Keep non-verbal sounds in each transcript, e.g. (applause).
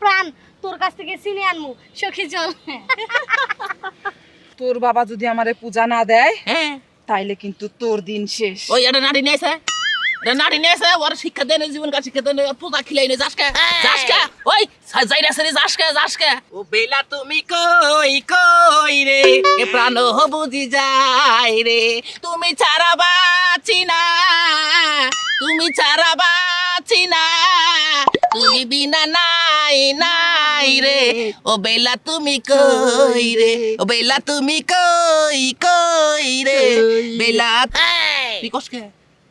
প্রাণ তোর কাছ থেকে চিনে আনমু। সখী চল। তোর বাবা যদি আমারে পূজা না দেয় হ্যাঁ। তাইলে কিন্তু তোর দিন শেষ। ওই এটা নারী নিয়েছে। এটা নারী নিয়েছে ওর শিক্ষা দেয় না শিক্ষা দেয় না পূজা খিলাই না যাসকে যাসকে ওই যাইরা সেরে যাসকে যাসকে। ও বেলা তুমি কই কই রে? এ প্রাণ বুঝি যায় রে। তুমি ছাড়া বাঁচি না। তুমি ছাড়া না তুমি বিনা নাই নাই রে। ও বেলা তুমি কই রে? ও বেলা তুমি কই কই রে? বেলা তুই কসকে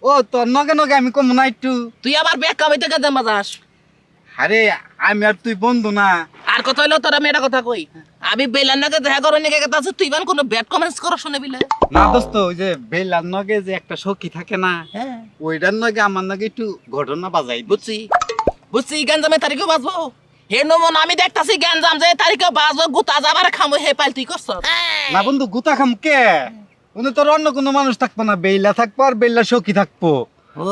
ও তোর নগে নগে আমি কম না একটু। তুই আবার ব্যাগ কামাইতে গেতে মাজাস আরে আমি আর তুই বন্ধু না। আর কথা হইল তোরা মেয়েটা কথা কই? আমি বেলার নাকি দেখা করো নাকি কথা আছে তুই বান কোনো ব্যাড কমেন্টস করো শুনে বিলে? না দোস্ত ওই যে বেলার নগে যে একটা সখী থাকে না হ্যাঁ। ওইটার নগে আমার নগে একটু ঘটনা বাজাই বুঝছি। বুঝছি গ্যাঞ্জামে তারিখে বাজবো। হে নমন আমি দেখতাছি গ্যাঞ্জাম যে তারিখে বাজবো গুতা যাবার খামো হে পাল তুই করছ না বন্ধু গুতা খাম কে? উনি তোর অন্য কোনো মানুষ থাকব না বেইলা থাকব আর বেইলা সখী থাকব। ও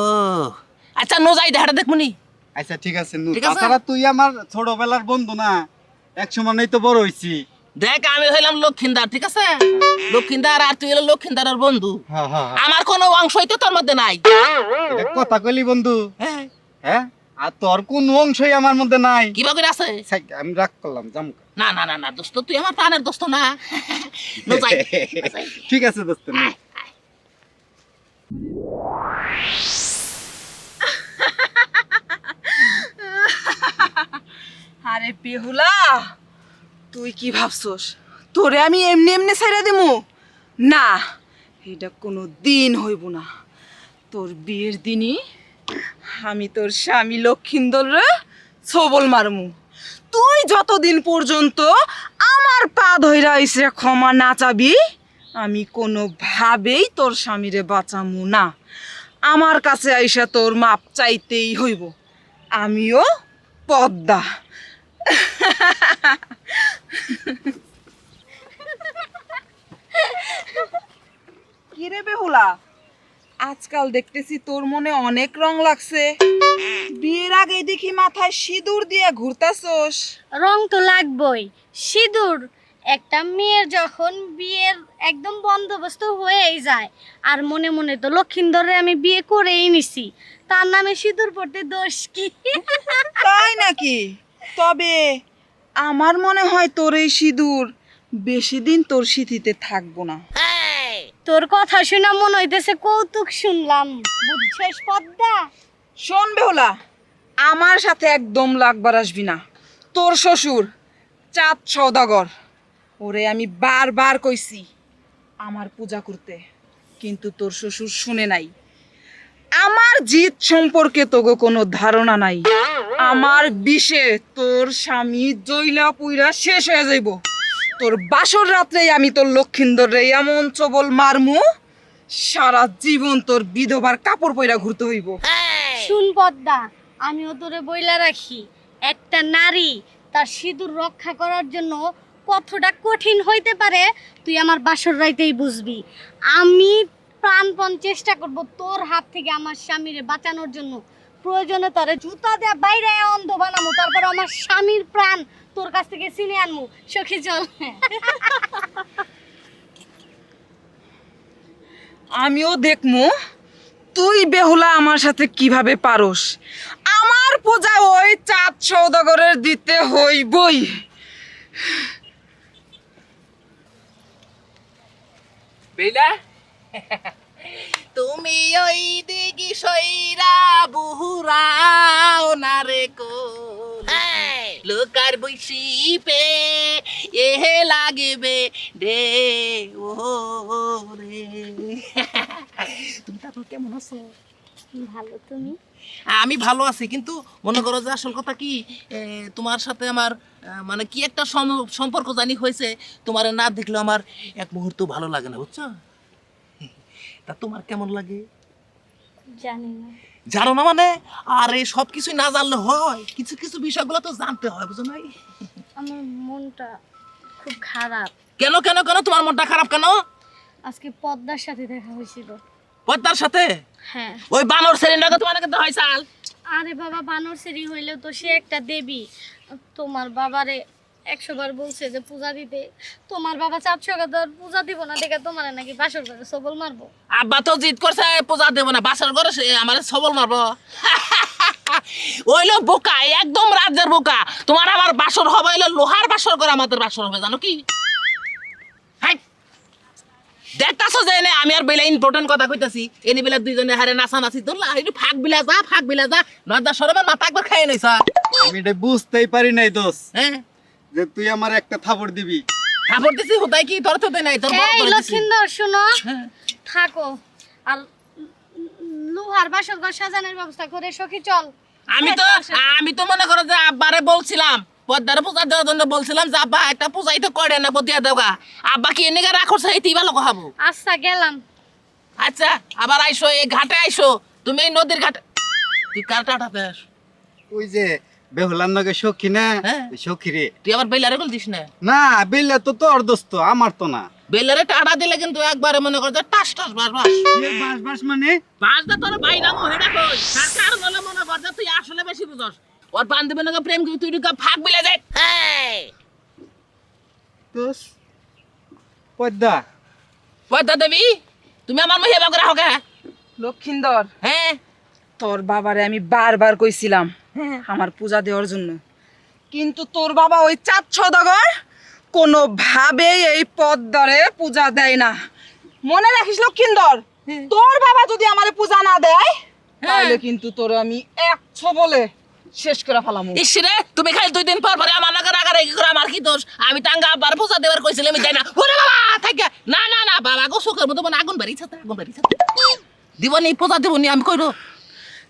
আচ্ছা নো যাই দেখাটা দেখমুনি আচ্ছা ঠিক আছে নু। তাছাড়া তুই আমার ছোটবেলার বন্ধু না এক সময় তো বড় হইছি। দেখ আমি হইলাম লক্ষিন্দার ঠিক আছে? লক্ষিন্দার আর তুই হলো লক্ষিন্দারের বন্ধু। হ্যাঁ হ্যাঁ হ্যাঁ। আমার কোনো অংশই তো তোর মধ্যে নাই। কথা কইলি বন্ধু। হ্যাঁ। হ্যাঁ? আর তোর কোন অংশই আমার মধ্যে নাই। কিবা করে আছে? আমি রাগ করলাম জাম না না না না দোস্ত তুই আমার প্রাণের দোস্ত না। (laughs) ঠিক আছে দোস্ত নে। আরে বেহুলা তুই কি ভাবছস? তোরে আমি এমনি এমনি ছেড়ে দিমু? না, এটা কোনো দিন হইব না। তোর বিয়ের দিনই আমি তোর স্বামী লক্ষিন্দর ছবল মারমু। তুই যতদিন পর্যন্ত আমার পা ধইরা এসে ক্ষমা না চাবি, আমি কোনোভাবেই তোর স্বামীরে বাঁচামু না। আমার কাছে আইসা তোর মাপ চাইতেই হইব। আমিও পদ্মা। কিরে বেহুলা? আজকাল দেখতেছি তোর মনে অনেক রং লাগছে। বিয়ের আগে দেখি মাথায় সিঁদুর দিয়ে ঘুরতাছস। রং তো লাগবই। সিঁদুর একটা মেয়ের যখন বিয়ের একদম বন্দোবস্ত হয়েই যায় আর মনে মনে তো লক্ষিন্দরে আমি বিয়ে করেই নিছি তার নামে সিঁদুর পড়তে দোষ কি? তাই নাকি? তবে আমার মনে হয় তোর এই সিঁদুর বেশি দিন তোর স্মৃতিতে থাকব না। তোর কথা শুনে মনে হইতেছে কৌতুক শুনলাম। বুঝছিস পদ্মা? শোন বেহুলা আমার সাথে একদম লাগবার আসবি না। তোর শ্বশুর চাঁদ সৌদাগর ওরে আমি বারবার কইছি আমার পূজা করতে কিন্তু তোর শ্বশুর শুনে নাই। আমার জিত সম্পর্কে তোগো কোনো ধারণা নাই। আমার বিষে তোর স্বামী জইলা পুইরা শেষ হয়ে যাইব। তোর বাসর রাত্রেই আমি তোর লক্ষিন্দর রে এমন চবল মারমু, সারা জীবন তোর বিধবার কাপড় পইরা ঘুরতে হইব। শুন পদ্মা, আমিও তোরে বইলা রাখি, একটা নারী তার সিঁদুর রক্ষা করার জন্য কতটা কঠিন হইতে পারে, তুই আমার বাসর রাইতেই বুঝবি। আমি প্রাণপণ চেষ্টা করব তোর হাত থেকে আমার স্বামীরে বাঁচানোর জন্য। প্রয়োজনে তোরে জুতা দেয়া বাইরে অন্ধ বানামু তারপর আমার স্বামীর প্রাণ তোর কাছ থেকে চিনে আনমু। সখী চল। আমিও দেখমু তুই বেহুলা আমার সাথে কীভাবে পারস? আমার পূজা ওই চাঁদ সৌদাগরের দিতে হইবই। বেলা (laughs) তুমি ওই দিগি সইরা বুহুরাও না রে কোল লোকার বৈশি পে এহে লাগবে দে ও রে। তুমি তারপর কেমন আছো? ভালো তুমি? আমি ভালো আছি কিন্তু মনে করো যে আসল কথা কি তোমার সাথে আমার মানে কি একটা সম্পর্ক জানি হয়েছে তোমার না দেখলে আমার এক মুহূর্ত ভালো লাগে না বুঝছ? তা তোমার কেমন লাগে? জানি না। জানো না মানে? আরে সব কিছুই না জানলে হয়। কিছু কিছু বিষয়গুলো তো জানতে হয় বুঝো নাই? আমার মনটা খুব খারাপ। কেন কেন কেন? তোমার মনটা খারাপ কেন? আজকে পদ্মার সাথে দেখা হয়েছিল। পদ্মার সাথে? হ্যাঁ। ওই বানর সেরিন্ডাকে তোমার কিন্তু হয় সাল আরে বাবা বানর সেরি হইলেও তো সে একটা দেবী। তোমার বাবারে একশো বার বলছে যে পূজা দিতে। তোমার বাবা চারশো গাদার পূজা দিব না দেখে তোমার নাকি বাসর করে সবল মারবো। আব্বা তো জিদ করছে পূজা দেবো না বাসার ঘরে সে আমার সবল মারবো। (laughs) ওইলো বোকা একদম রাজ্যের বোকা। তোমার আমার বাসর হবে হইল লোহার বাসর করে আমাদের বাসর হবে জানো কি? হাই। দেখতাছো যে এনে আমি আর বেলা ইম্পর্টেন্ট কথা কইতাছি। এনে বেলা দুইজনে হারে নাচা নাচি তোলা একটু ফাঁক বিলা যা ফাঁক বিলা যা। নয়দা সরবের মাথা একবার খাইয়ে নিছ আমি এটা বুঝতেই পারি নাই দোষ হ্যাঁ? যে তুই আমার একটা থাপড় দিবি। খাবার দিছি হোতাই কি তোর তো নাই? তোর বড় এই দিছি। লক্ষিন্দর শুনো। হ্যাঁ। থাকো। আর লোহার বাসর ঘর সাজানোর ব্যবস্থা করে সখী চল। আমি তো আমি তো মনে করো যে আব্বারে বলছিলাম। পদ্মারে পূজা দেওয়ার জন্য বলছিলাম যে আব্বা একটা পূজাই তো করে না পদিয়া দেওয়া আব্বা কি এনেকে রাখো সেই তিবা লোক হব আচ্ছা গেলাম। আচ্ছা আবার আইসো এই ঘাটে আইসো। তুমি এই নদীর ঘাটে তুই কার টাটাতে আস? ওই যে বেহুলার নগে সখী না হ্যাঁ। সখী রে। তুই আবার বেলারে বল দিস না? না বেল্লা তো তোর দোস্ত আমার তো না। বেলারে দিলে কিন্তু একবারে মনে কর টাস টাস বাস বাস। বাস বাস মানে? বাস দা তোর বাইরা মহিলা কই সরকার বলে মনে কর যে তুই আসলে বেশি বুঝস। ওর বান্ধবী নাকি প্রেম কি তুই ঢুকা ফাঁক বিলে যায়। দোষ পদ্মা। পদ্মা দেবী তুমি আমার মহিলা বাগরা হোক লক্ষিন্দর হ্যাঁ। তোর বাবারে আমি বারবার কইছিলাম (laughs) আমার পূজা দেওয়ার জন্য। কিন্তু তোর বাবা ওই চাঁদ সদাগর কোনোভাবেই এই পদ্মারে পূজা দেয় না। মনে রাখিস লক্ষিন্দর তোর বাবা যদি আমারে পূজা না দেয় তাহলে কিন্তু তোর আমি একশো বলে শেষ করে ফেলাম। ইসরে তুমি খালি দুই দিন পর পরে আমার নাকি রাগা রেগে করে আমার কি দোষ? আমি টাঙ্গা আবার পূজা দেওয়ার কইছিলাম আমি যাই না। ওরে বাবা থাকে না না না বাবা গো চোখের মতো মানে আগুন বেরিয়েছে আগুন বেরিয়েছে দিবনি পূজা দিবনি আমি কইরো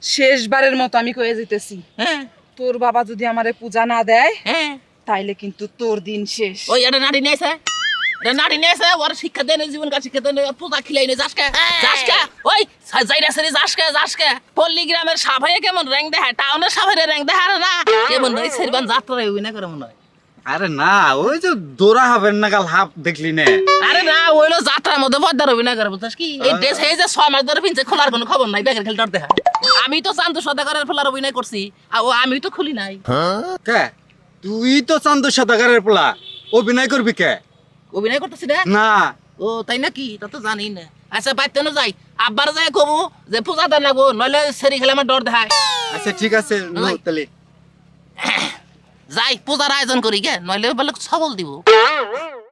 শেষবারের মতো আমি কয়ে যেতেছি হ্যাঁ। তোর বাবা যদি আমারে পূজা না দেয় হ্যাঁ। তাইলে কিন্তু তোর দিন শেষ। ওই এটা নারী নিয়েছে। নারী নিয়েছে ওর শিক্ষা দেয় না জীবন শিক্ষা দেয় পূজা খিলাই নেই যাসকে যাসকে ওই যাইরা সেরি যাসকে যাসকে পল্লী গ্রামের সাভাইয়ে কেমন র্যাং দেখায় টাউনের সাভাইয়ের র্যাং দেখায় না কেমন ওই সেরবান যাত্রা ওই না করে মনে হয়। আরে না ওই যে দৌড়া হবেন না কাল হাফ দেখলি না। আরে না ওইলো যাত্রার মধ্যে পদ্মার অভিনয় করে বুঝছিস কি? এই ড্রেস এই যে ছ মাস ধরে পিনছে খোলার কোনো খবর নাই ব্যাগের খেলতে দেখা আমি তো চান্দু সদাগরের ফেলার অভিনয় করছি আর ও আমি তো খুলি নাই। কে? তুই তো চান্দ সদাগারের পোলা। অভিনয় করবি কে? অভিনয় করতেছি রে না। ও তাই নাকি? তা তো জানি না। আচ্ছা বাইতে না যাই। আব্বার যাই কবু যে পূজা দেন লাগবো নইলে সেরি খেলে আমার ডর দেখায় আচ্ছা ঠিক আছে নো, তাহলে। (coughs) যাই পূজার আয়োজন করি গে নইলে বলে সবল দিব।